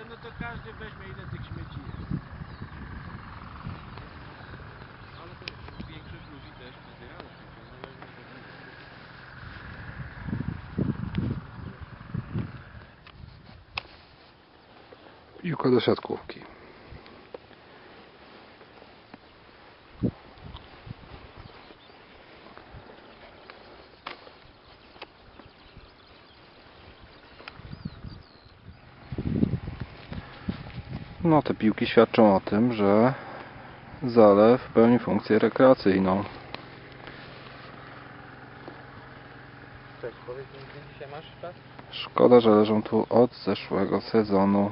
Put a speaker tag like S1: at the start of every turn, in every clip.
S1: Ale no to każdy weźmie ile tych śmieci jest. Ale to większość ludzi też nabierało śmieci. Tak nie.
S2: Piłka do siatkówki. No te piłki świadczą o tym, że zalew pełni funkcję rekreacyjną.
S1: Cześć, powiedz mi, gdzie dzisiaj masz czas?
S2: Szkoda, że leżą tu od zeszłego sezonu.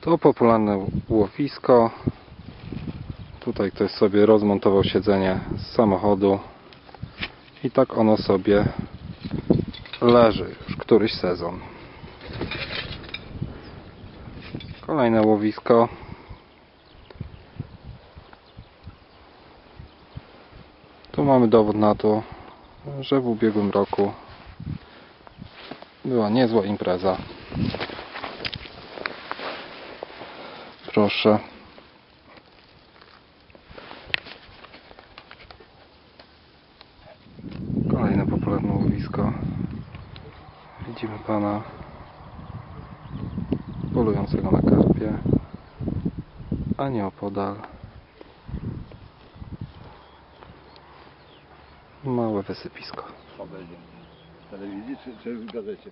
S2: To popularne łowisko. Tutaj ktoś sobie rozmontował siedzenie z samochodu i tak ono sobie leży już któryś sezon. Kolejne łowisko. Tu mamy dowód na to, że w ubiegłym roku była niezła impreza. Proszę. Kolejne popularne łowisko. Widzimy pana polującego na karpie, a nie opodal małe wysypisko.
S3: W telewizji czy, czy w gazecie?